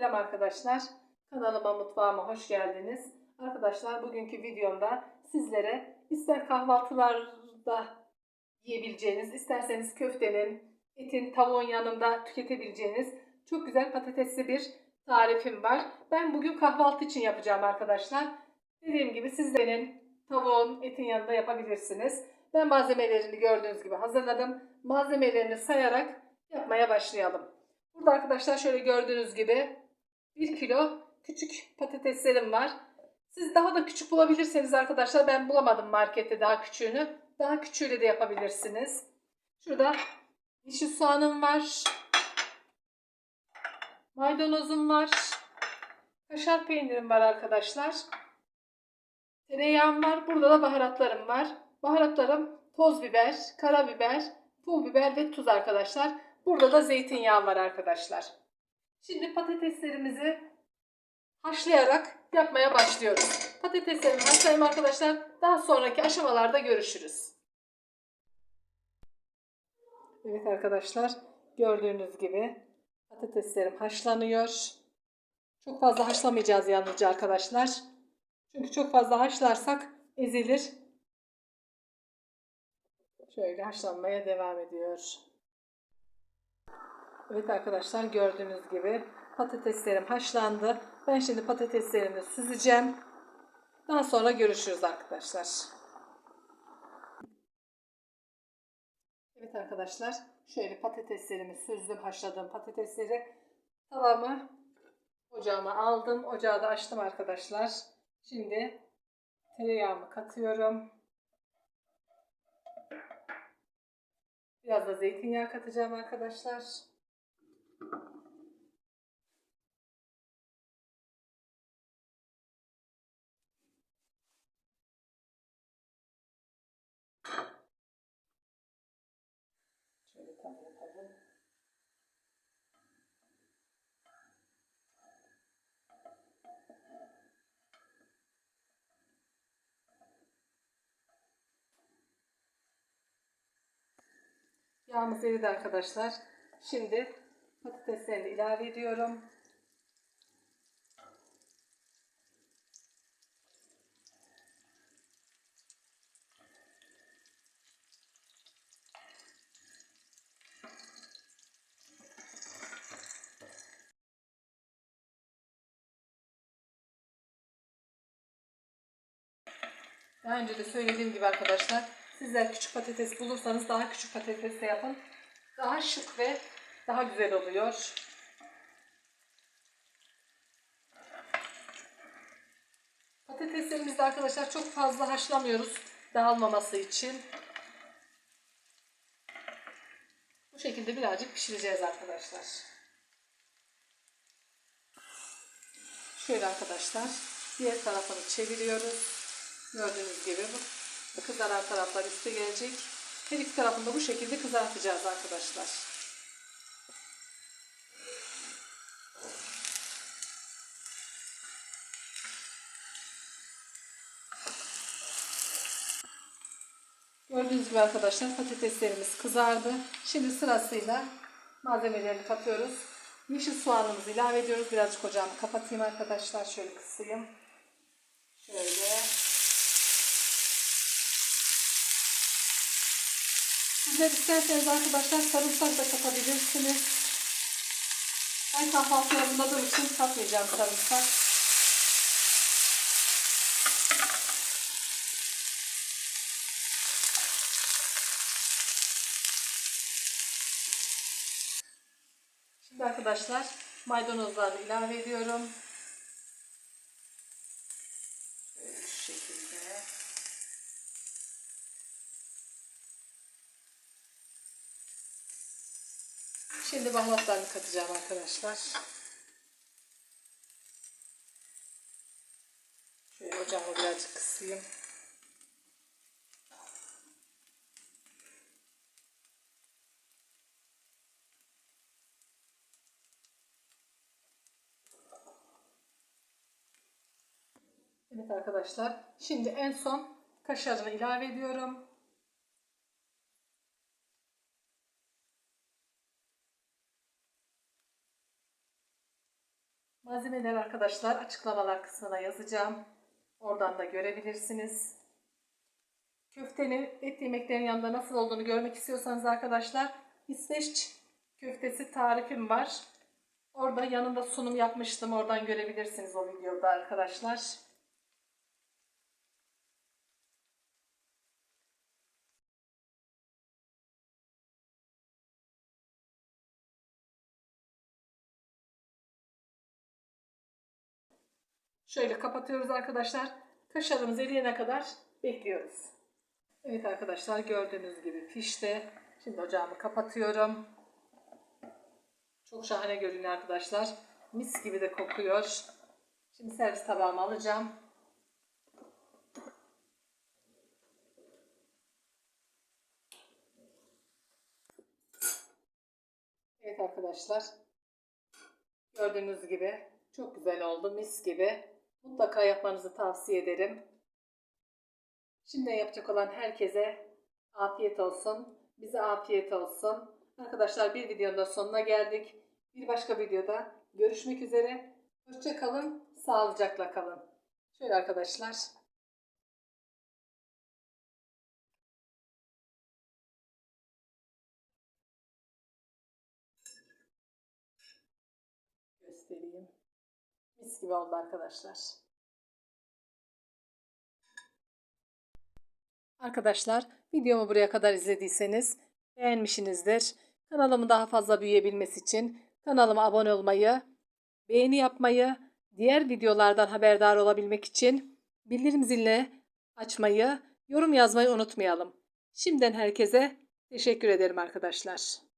Selam arkadaşlar. Kanalıma, mutfağıma hoş geldiniz. Arkadaşlar bugünkü videomda sizlere ister kahvaltılarda yiyebileceğiniz, isterseniz köftenin, etin, tavuğun yanında tüketebileceğiniz çok güzel patatesli bir tarifim var. Ben bugün kahvaltı için yapacağım arkadaşlar. Dediğim gibi sizlerin tavuğun, etin yanında yapabilirsiniz. Ben malzemelerini gördüğünüz gibi hazırladım. Malzemelerini sayarak yapmaya başlayalım. Burada arkadaşlar şöyle gördüğünüz gibi 1 kilo küçük patateslerim var. Siz daha da küçük bulabilirseniz arkadaşlar ben bulamadım markette daha küçüğünü. Daha küçüğüyle de yapabilirsiniz. Şurada yeşil soğanım var. Maydanozum var. Kaşar peynirim var arkadaşlar. Tereyağım var. Burada da baharatlarım var. Baharatlarım toz biber, karabiber, pul biber ve tuz arkadaşlar. Burada da zeytinyağı var arkadaşlar. Şimdi patateslerimizi haşlayarak yapmaya başlıyoruz. Patateslerimi haşlayayım arkadaşlar. Daha sonraki aşamalarda görüşürüz. Evet arkadaşlar gördüğünüz gibi patateslerim haşlanıyor. Çok fazla haşlamayacağız yalnızca arkadaşlar. Çünkü çok fazla haşlarsak ezilir. Şöyle haşlanmaya devam ediyor. Evet arkadaşlar gördüğünüz gibi patateslerim haşlandı. Ben şimdi patateslerimi süzeceğim. Daha sonra görüşürüz arkadaşlar. Evet arkadaşlar şöyle patateslerimi süzdüm haşladığım patatesleri tavamı ocağıma aldım. Ocağı da açtım arkadaşlar. Şimdi tereyağımı katıyorum. Biraz da zeytinyağı katacağım arkadaşlar. Yağımız eridi arkadaşlar. Şimdi patateslerini ilave ediyorum. Daha önce de söylediğim gibi arkadaşlar sizler küçük patates bulursanız daha küçük patates de yapın. Daha şık ve daha güzel oluyor. Patateslerimizi arkadaşlar çok fazla haşlamıyoruz dağılmaması için. Bu şekilde birazcık pişireceğiz arkadaşlar. Şöyle arkadaşlar diğer tarafını çeviriyoruz. Gördüğünüz gibi bu kızaran taraflar üste gelecek. Her iki tarafını da bu şekilde kızartacağız arkadaşlar. Gördüğünüz gibi arkadaşlar patateslerimiz kızardı. Şimdi sırasıyla malzemelerini katıyoruz. Yeşil soğanımızı ilave ediyoruz. Birazcık ocağımı kapatayım arkadaşlar. Şöyle kısayım. Şöyle. Sizler isterseniz arkadaşlar sarımsak da katabilirsiniz. Ben kahvaltı hazırladığım için katmayacağım sarımsak. Şimdi arkadaşlar maydanozlarını ilave ediyorum. Şu şekilde. Şimdi baharatlarını katacağım arkadaşlar. Şöyle ocağımı birazcık kısayım. Evet arkadaşlar. Şimdi en son kaşarını ilave ediyorum. Malzemeler arkadaşlar açıklamalar kısmına yazacağım. Oradan da görebilirsiniz. Köftenin et yemeklerin yanında nasıl olduğunu görmek istiyorsanız arkadaşlar İsveç köftesi tarifim var. Orada yanında sunum yapmıştım. Oradan görebilirsiniz o videoda arkadaşlar. Şöyle kapatıyoruz arkadaşlar. Kaşarımız eriyene kadar bekliyoruz. Evet arkadaşlar gördüğünüz gibi pişti. Şimdi ocağımı kapatıyorum. Çok şahane görünüyor arkadaşlar. Mis gibi de kokuyor. Şimdi servis tabağıma alacağım. Evet arkadaşlar. Gördüğünüz gibi çok güzel oldu. Mis gibi. Mutlaka yapmanızı tavsiye ederim. Şimdi yapacak olan herkese afiyet olsun. Bize afiyet olsun. Arkadaşlar bir videonun da sonuna geldik. Bir başka videoda görüşmek üzere. Hoşça kalın, sağlıcakla kalın. Şöyle arkadaşlar. Gibi oldu arkadaşlar. Arkadaşlar videomu buraya kadar izlediyseniz beğenmişsinizdir. Kanalımı daha fazla büyüyebilmesi için kanalıma abone olmayı, beğeni yapmayı, diğer videolardan haberdar olabilmek için bildirim zilini açmayı, yorum yazmayı unutmayalım. Şimdiden herkese teşekkür ederim arkadaşlar.